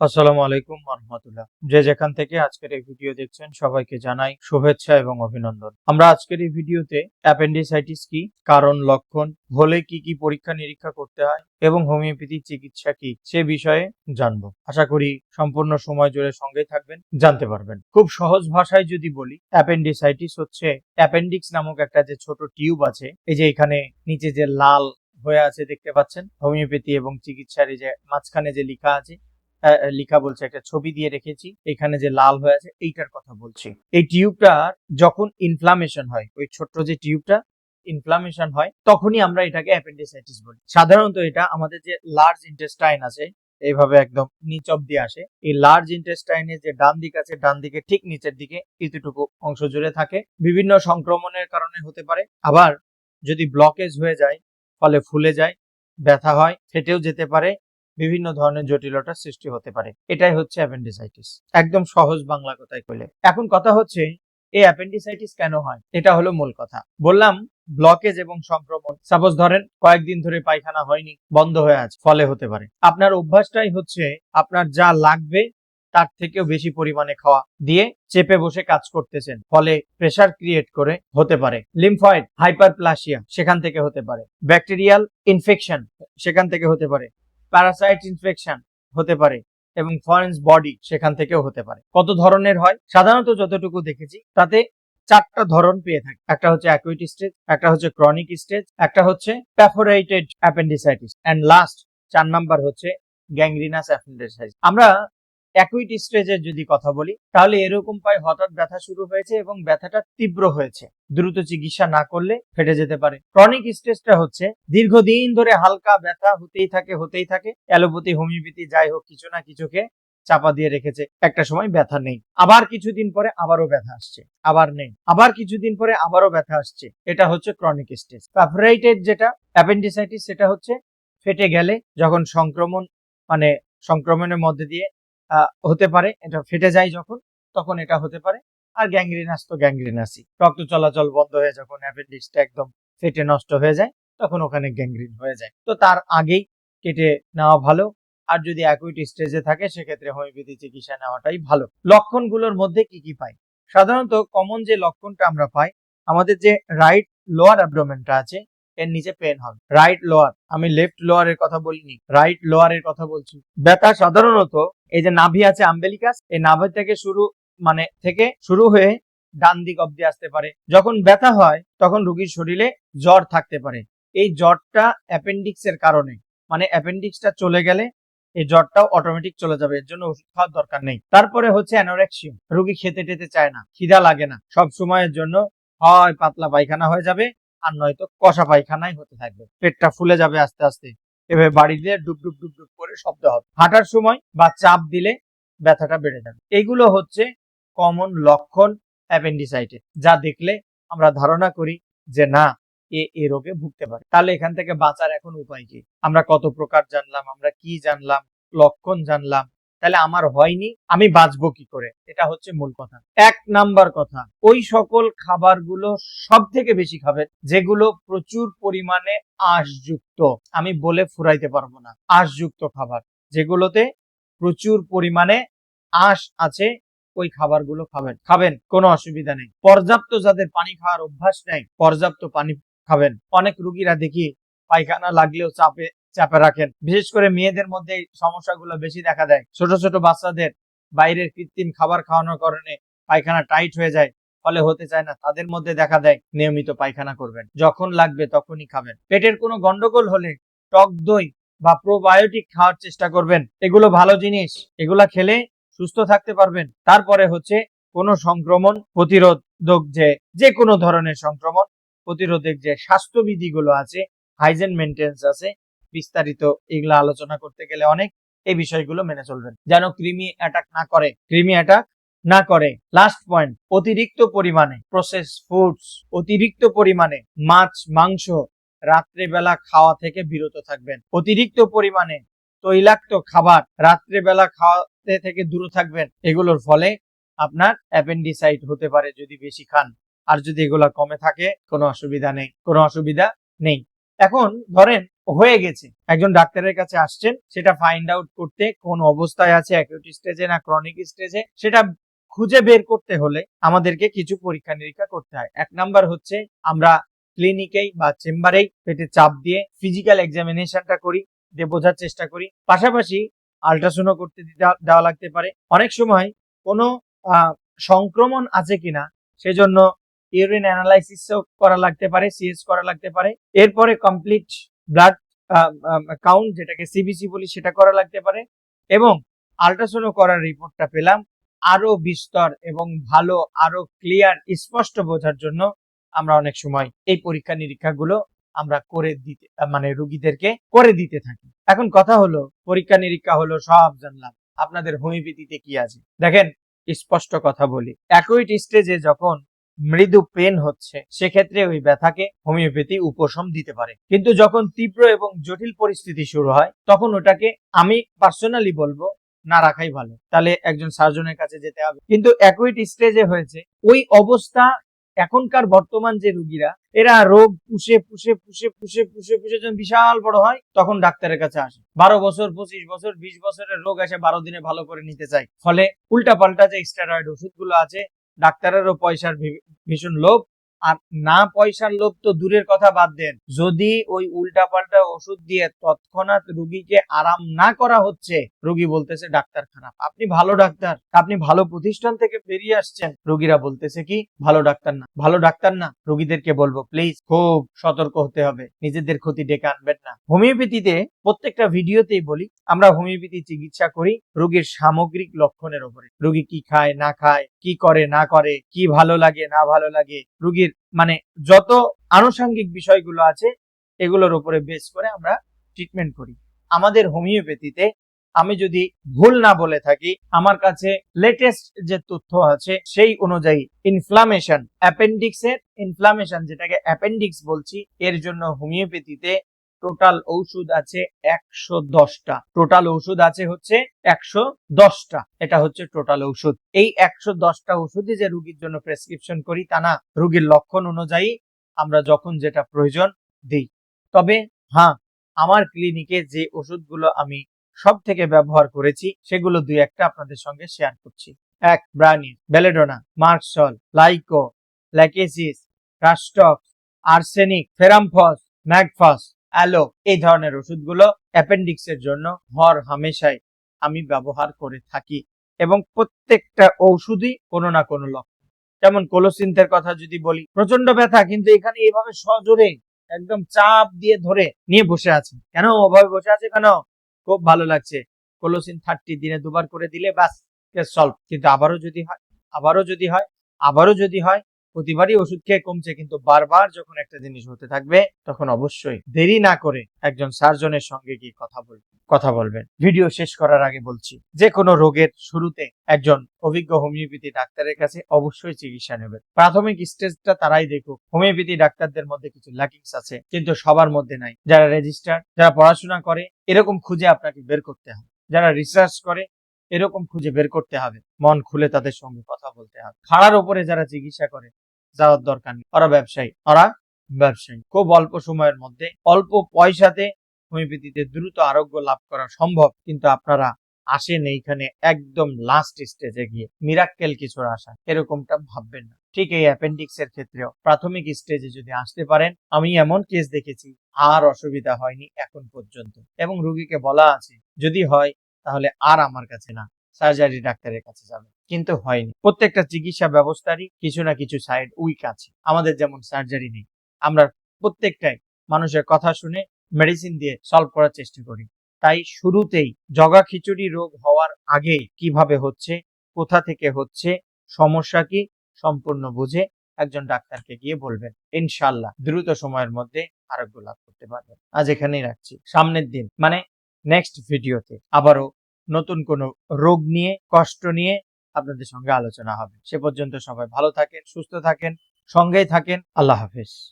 আসসালামু আলাইকুম রহমতুল্লাহ যে যেখান থেকে আজকের এই ভিডিও দেখছেন, সবাইকে জানাই শুভেচ্ছা এবং অভিনন্দন। আমরা আজকের এই ভিডিওতে অ্যাপেন্ডিসাইটিস কি, কারণ, লক্ষণ, হলে কি কি পরীক্ষা নিরীক্ষা করতে হয় এবং হোমিওপ্যাথি চিকিৎসা কি, সে বিষয়ে জানব। আশা করি সম্পূর্ণ সময় জুড়ে সঙ্গে থাকবেন, জানতে পারবেন। খুব সহজ ভাষায় যদি বলি, অ্যাপেন্ডিসাইটিস হচ্ছে অ্যাপেন্ডিক্স নামক একটা যে ছোট টিউব আছে, এই যে এখানে নিচে যে লাল হয়ে আছে দেখতে পাচ্ছেন, হোমিওপ্যাথি এবং চিকিৎসার এই যে মাঝখানে যে লেখা আছে লেখা বলছে, একটা ছবি দিয়ে রেখেছি, এখানে যে লাল হয়ে আছে, এইটার কথা বলছি। এই টিউবটার যখন ইনফ্লামেশন হয়, ওই ছোট্ট যে টিউবটা ইনফ্লামেশন হয়, তখনই আমরা এটাকে অ্যাপেন্ডিসাইটিস বলি। সাধারণত এটা আমাদের যে লার্জ ইন্টেস্টাইন আছে, এইভাবে একদম নিচ অব্দি আসে, এই লার্জ ইন্টেস্টাইনের যে ডান দিক আছে, ডান দিকে ঠিক নিচের দিকে এতটুকু অংশ জুড়ে থাকে। বিভিন্ন সংক্রমণের কারণে হতে পারে, আবার যদি ব্লকেজ হয়ে যায়, ফলে ফুলে যায়, ব্যথা হয়, ফেটেও যেতে পারে বিভিন্ন ধরনের জটিলতার সৃষ্টি হতে পারে। এটাই হচ্ছে অ্যাপেন্ডিসাইটিস। একদম সহজ বাংলা কথায় কইলে। এখন কথা হচ্ছে, এই অ্যাপেন্ডিসাইটিস কেন হয়? এটা হলো মূল কথা। বললাম, ব্লকেজ এবং সংক্রমণ। সাপোজ ধরেন, কয়েকদিন ধরে পায়খানা হয়নি, বন্ধ হয়ে আছে, ফলে হতে পারে। আপনার অভ্যাসটাই হচ্ছে, আপনার যা লাগবে, তার থেকেও বেশি পরিমাণে খাওয়া দিয়ে চেপে বসে কাজ করতেছেন। ফলে প্রেসার ক্রিয়েট করে হতে পারে। লিমফয়েড হাইপারপ্লাসিয়া সেখান থেকে হতে পারে। ব্যাকটেরিয়াল ইনফেকশন সেখান থেকে হতে পারে। প্যারাসাইট ইনফেকশন হতে পারে এবং ফরেন্স বডি সেখান থেকেও হতে পারে। কত ধরনের হয়? সাধারণত যতটুকু দেখেছি, তাতে চারটা ধরন পেয়ে থাকে। একটা হচ্ছে অ্যাকুইট স্টেজ একটা হচ্ছে ক্রনিক স্টেজ একটা হচ্ছে প্যাফোরাইটেড অ্যাপেন্ডিসাইটিস অ্যান্ড লাস্ট চার নাম্বার হচ্ছে গ্যাংরিনাস অ্যাপেন্ডিসাইটিস আমরা অ্যাকুইট স্টেজের যদি কথা বলি, তাহলে এরকম পাই হঠাৎ ব্যথা শুরু হয়েছে এবং ব্যথাটা তীব্র হয়েছে। দ্রুত চিকিৎসা না করলে ফেটে যেতে পারে। ক্রনিক স্টেজটা হচ্ছে, দীর্ঘদিন ধরে হালকা ব্যথা হতেই থাকে হতেই থাকে। অ্যালোপ্যাথি, হোমিওপ্যাথি, যাই হোক, কিছু না কিছুকে চাপা দিয়ে রেখেছে। একটা সময় ব্যথা নেই। আবার কিছুদিন পরে আবারও ব্যথা আসছে। আবার নেই। আবার কিছুদিন পরে আবারও ব্যথা আসছে। এটা হচ্ছে ক্রনিক স্টেজ প্যাফরাইটেড যেটা অ্যাপেন্ডিসাইটিস সেটা হচ্ছে, ফেটে গেলে যখন সংক্রমণ মানে সংক্রমণের মধ্যে দিয়ে হতে পারে, এটা ফেটে যায় যখন, তখন এটা হতে পারে। আর গ্যাংগ্রিনাস তো গ্যাংগ্রিনাসই রক্ত চলাচল বন্ধ হয়ে যখন অ্যাপেন্ডিক্সটা একদম ফেটে নষ্ট হয়ে যায়, তখন ওখানে গ্যাংগ্রিন হয়ে যায়। তো তার আগেই কেটে নেওয়া ভালো। আর যদি অ্যাকুইট স্টেজে থাকে, সেক্ষেত্রে হোমিওপ্যাথি চিকিৎসা নেওয়াটাই ভালো। লক্ষণগুলোর মধ্যে কি কি পাই? সাধারণত কমন যে লক্ষণটা আমরা পাই, আমাদের যে রাইট লোয়ার অ্যাবডোমেনটা আছে, এর নিচে পেন হবে। রাইট লোয়ার আমি লেফট লোয়ারের কথা বলিনি রাইট লোয়ারের কথা বলছি। ব্যথা সাধারণত এই যে নাভি আছে, আম্বেলিকাস, এই নাভি থেকে শুরু মানে থেকে শুরু হয়ে ডান দিক অব্দি আসতে পারে। যখন ব্যথা হয়, তখন রোগীর শরীরে জ্বর থাকতে পারে। এই জ্বরটা অ্যাপেন্ডিক্স এর কারণে মানে অ্যাপেন্ডিক্সটা চলে গেলে এই জ্বরটাও অটোমেটিক চলে যাবে, এর জন্য ওষুধ খাওয়ার দরকার নেই। তারপরে হচ্ছে অ্যানোরেক্সিয়াম রোগী খেতে টেতে চায় না, খিদা লাগে না। সব সময়ের জন্য হয় পাতলা পায়খানা হয়ে যাবে, আর নয়তো কষা পায়খানাই হতে থাকবে। পেটটা ফুলে যাবে আস্তে আস্তে। এভাবে বাড়ি দিয়ে ডুব ডুব ডুব ডুব করে শব্দ হবে। হাঁটার সময় বা চাপ দিলে ব্যথাটা বেড়ে যাবে। এগুলো হচ্ছে কমন লক্ষণ অ্যাপেন্ডিসাইটে যা দেখলে আমরা ধারণা করি যে না, এ এ রোগে ভুগতে পারে। তাহলে এখান থেকে বাঁচার এখন উপায় কি? আমরা কত প্রকার জানলাম, আমরা কি জানলাম, লক্ষণ জানলাম তাহলে আমার হয়নি, আমি বাঁচবো কি করে? এটা হচ্ছে মূল কথা। এক নাম্বার কথা, ওই সকল খাবারগুলো সব থেকে বেশি খাবেন যেগুলো প্রচুর পরিমাণে আঁশযুক্ত। আমি বলে ফুরাইতে পারব না, আঁশযুক্ত খাবার। যেগুলোতে প্রচুর পরিমাণে আঁশ আছে, ওই খাবারগুলো খাবেন। খাবেন, কোনো অসুবিধা নেই। পর্যাপ্ত যাদের পানি খাওয়ার অভ্যাস নেই, পর্যাপ্ত পানি খাবেন। অনেক রুগীরা দেখি পায়খানা লাগলেও চাপে চাপে রাখেন। বিশেষ করে মেয়েদের মধ্যে সমস্যাগুলো বেশি দেখা দেয়। ছোট ছোট বাচ্চাদের বাইরের কৃত্রিম খাবার খাওয়ানোর কারণে পায়খানা টাইট হয়ে যায়, ফলে হতে চায় না। তাদের মধ্যে দেখা দেয়, নিয়মিত পায়খানা করবেন। যখন লাগবে তখনই খাবেন। পেটের কোনো গন্ডগোল হলে টক দই বা প্রোবায়োটিক খাওয়ার চেষ্টা করবেন। এগুলো ভালো জিনিস। এগুলা খেলে সুস্থ থাকতে পারবেন। তারপরে হচ্ছে কোনো সংক্রমণ প্রতিরোধক যে যে কোনো ধরনের সংক্রমণ প্রতিরোধক যে স্বাস্থ্যবিধিগুলো আছে হাইজেন মেনটেন্স আছে বিস্তারিত এগুলো আলোচনা করতে গেলে অনেক এই বিষয়গুলো মেনে চলবেন। যেন কৃমি অ্যাটাক না করে, কৃমি অ্যাটাক না করে। লাস্ট পয়েন্ট অতিরিক্ত পরিমাণে প্রসেস ফুডস অতিরিক্ত পরিমাণে মাছ, মাংস রাত্রেবেলা খাওয়া থেকে বিরত থাকবেন। অতিরিক্ত পরিমাণে তৈলাক্ত খাবার রাত্রেবেলা খাওয়াতে থেকে দূরে থাকবেন। এগুলোর ফলে আপনার অ্যাপেন্ডিসাইট হতে পারে যদি বেশি খান। আর যদি এগুলা কমে থাকে, কোনো অসুবিধা নেই, কোনো অসুবিধা নেই। এখন ধরেন হয়ে গেছে। একজন ডাক্তারের কাছে আসছেন, সেটা ফাইন্ড আউট করতে কোন অবস্থায় আছে অ্যাকিউট স্টেজে না ক্রনিক স্টেজে সেটা খুঁজে বের করতে হলে আমাদেরকে কিছু পরীক্ষা নিরীক্ষা করতে হয়। এক নাম্বার হচ্ছে, আমরা ক্লিনিকেই বা চেম্বারেই পেটে চাপ দিয়ে ফিজিক্যাল এক্সামিনেশনটা করি, দিয়ে বোঝার চেষ্টা করি। পাশাপাশি আল্ট্রাসাউন্ড করতে দেওয়া লাগতে পারে। অনেক সময় কোনো সংক্রমণ আছে কিনা, সেজন্য ইউরিন অ্যানালাইসিস করা লাগতে পারে সিএস করা লাগতে পারে। এরপরে কমপ্লিট ব্লাড কাউন্ট যেটাকে সিবিসি বলি সেটা করা লাগতে পারে এবং আল্ট্রাসাউন্ড করার রিপোর্টটা পেলাম। আরও বিস্তর এবং ভালো, আরও ক্লিয়ার স্পষ্ট বোঝার জন্য আমরা অনেক সময় এই পরীক্ষা নিরীক্ষাগুলো আমরা করে দিতে মানে রুগীদেরকে করে দিতে থাকি। এখন কথা হলো, পরীক্ষা নিরীক্ষা হলো সব জানলাম। আপনাদের হোমিওপ্যাথিতে কি আছে? দেখেন, স্পষ্ট কথা বলি। অ্যাকুইট স্টেজে যখন মৃদু পেন হচ্ছে, সেক্ষেত্রে ওই ব্যথাকে হোমিওপ্যাথি উপশম দিতে পারে। কিন্তু যখন তীব্র এবং জটিল পরিস্থিতি শুরু হয়, তখন ওটাকে আমি পার্সোনালি বলব না রাখাই ভালো। তাহলে একজন সার্জনের কাছে যেতে হবে। কিন্তু অ্যাকুইট স্টেজে হয়েছে, ওই অবস্থা এখনকার বর্তমান যে রুগীরা, এরা রোগ পুষে পুষে পুষে পুষে পুষে পুষে যখন বিশাল বড় হয়, তখন ডাক্তারের কাছে আসে। বারো বছর, পঁচিশ বছর, বিশ বছরের রোগ এসে বারো দিনে ভালো করে নিতে চাই ফলে উল্টা পাল্টা যে স্টেরয়েড ওষুধগুলো আছে ডাক্তারেরও পয়সার ভীষণ লোভ। আর না পয়সার লোভ তো দূরের কথা বাদ দেন। যদি ওই উল্টা পাল্টা ওষুধ দিয়ে তৎক্ষণাৎ রুগীকে আরাম না করা হচ্ছে, রুগী বলতেছে, ডাক্তার খারাপ। আপনি ভালো ডাক্তার। আপনি ভালো প্রতিষ্ঠান থেকে বেরিয়ে আসছেন। রুগীরা বলতেছে, কি? ভালো ডাক্তার না। ভালো ডাক্তার না? রুগীদেরকে বলব, প্লিজ, খুব সতর্ক হতে হবে। নিজেদের ক্ষতি ডেকে আনবেন না। হোমিওপ্যাথিতে প্রত্যেকটা ভিডিওতেই বলি, আমরা হোমিওপ্যাথি চিকিৎসা করি রোগীর সামগ্রিক লক্ষণের উপরে রোগী কি খায়, না খায় কি করে, না করে, কি ভালো লাগে, না ভালো লাগে, রুগীর মানে যত আনুষঙ্গিক বিষয়গুলো আছে, এগুলোর উপরে বেস করে আমরা ট্রিটমেন্ট করি। আমাদের হোমিওপ্যাথিতে আমি যদি ভুল না বলে থাকি, আমার কাছে লেটেস্ট যে তথ্য আছে, সেই অনুযায়ী ইনফ্লামেশন অ্যাপেন্ডিক্সের ইনফ্লামেশন যেটাকে অ্যাপেন্ডিক্স বলছি, এর জন্য হোমিওপ্যাথিতে টোটাল ঔষধ আছে একশো দশটা। টোটাল ওষুধ আছে হচ্ছে একশো দশটা। এটা হচ্ছে টোটাল ওষুধ এই একশো দশটা ওষুধই যে রুগীর জন্য প্রেসক্রিপশন করি তা না। রুগীর লক্ষণ অনুযায়ী আমরা যখন যেটা প্রয়োজন দিই। তবে হ্যাঁ আমার ক্লিনিকে যে ওষুধগুলো আমি সব থেকে ব্যবহার করেছি, সেগুলো দুই একটা আপনাদের সঙ্গে শেয়ার করছি। এক bryonia belladonna merc sol lyco lachesis rhus tox arsenic ferrum phos mag phos aloe এই ধরনের ওষুধগুলো অ্যাপেন্ডিক্স এর জন্য হর হামেশাই আমি ব্যবহার করে থাকি এবং প্রত্যেকটা ঔষধই কোনো না কোনো লক্ষণ। যেমন কোলোসিন্থের কথা যদি বলি প্রচণ্ড ব্যথা, কিন্তু এখানে এইভাবে সজোরে একদম চাপ দিয়ে ধরে নিয়ে বসে আছে। কেন? ওভাবে বসে আছে কেন? খুব ভালো লাগছে। কোলোসিন থার্টি দিনে দুবার করে দিলে ব্যাস সলভ। কিন্তু আবারও যদি হয়, আবারও যদি হয়, আবারও যদি হয় প্রতিবারই ওষুধ খেয়ে কমছে, কিন্তু বারবার যখন একটা জিনিস হতে থাকবে, তখন অবশ্যই দেরি না করে একজন সার্জনের সঙ্গে গিয়ে কথা বলবেন কথা বলবেন। ভিডিও শেষ করার আগে বলছি, যে কোনো রোগের শুরুতে একজন অভিজ্ঞ হোমিওপ্যাথি ডাক্তারের কাছে অবশ্যই চিকিৎসা নেবেন। প্রাথমিক স্টেজটা তারাই দেখুক। হোমিওপ্যাথি ডাক্তারদের মধ্যে কিছু ল্যাকিংস আছে, কিন্তু সবার মধ্যে নাই। যারা রেজিস্টার যারা পড়াশোনা করে, এরকম খুঁজে আপনাকে বের করতে হবে। যারা রিসার্চ করে, এরকম খুঁজে বের করতে হবে। মন খুলে তাদের সঙ্গে কথা বলতে হবে। খাড়ার উপরে যারা চিকিৎসা করে যাওয়ার দরকার নেই। ওরা ব্যবসায়ী ওরা ব্যবসায়ী। খুব অল্প সময়ের মধ্যে, অল্প পয়সাতে হোমিওপ্যাথিতে দ্রুত আরোগ্য লাভ করা সম্ভব, কিন্তু আপনারা আসেন এইখানে একদম লাস্ট স্টেজে গিয়ে। মিরাক্কেল কিছুর আশা, এরকমটা ভাববেন না। ঠিক এই অ্যাপেন্ডিক্স এর ক্ষেত্রেও প্রাথমিক স্টেজে যদি আসতে পারেন, আমি এমন কেস দেখেছি, আর অসুবিধা হয়নি এখন পর্যন্ত। এবং রুগীকে বলা আছে, যদি হয় তাহলে আর আমার কাছে না। সার্জারি ডাক্তারের কাছে যাবে। কিন্তু হয়নি। প্রত্যেকটা চিকিৎসা ব্যবস্থারই কিছু না কিছু সাইড উইক আছে। আমাদের যেমন সার্জারি নেই, আমরা প্রত্যেকটাই মানুষের কথা শুনে মেডিসিন দিয়ে সলভ করার চেষ্টা করি। তাই শুরুতেই জগা খিচুড়ি রোগ হওয়ার আগে কীভাবে হচ্ছে, কোথা থেকে হচ্ছে, সমস্যা কি, সম্পূর্ণ বুঝে একজন ডাক্তারকে গিয়ে বলবেন। ইনশাল্লাহ দ্রুত সময়ের মধ্যে আরোগ্য লাভ করতে পারবেন। আজ এখানেই রাখছি। সামনের দিন মানে নেক্সট ভিডিওতে আবারও নতুন কোনো রোগ নিয়ে, কষ্ট নিয়ে আপনাদের সঙ্গে আলোচনা হবে। সে পর্যন্ত সবাই ভালো থাকেন, সুস্থ থাকেন, সঙ্গেই থাকেন। আল্লাহ হাফেজ।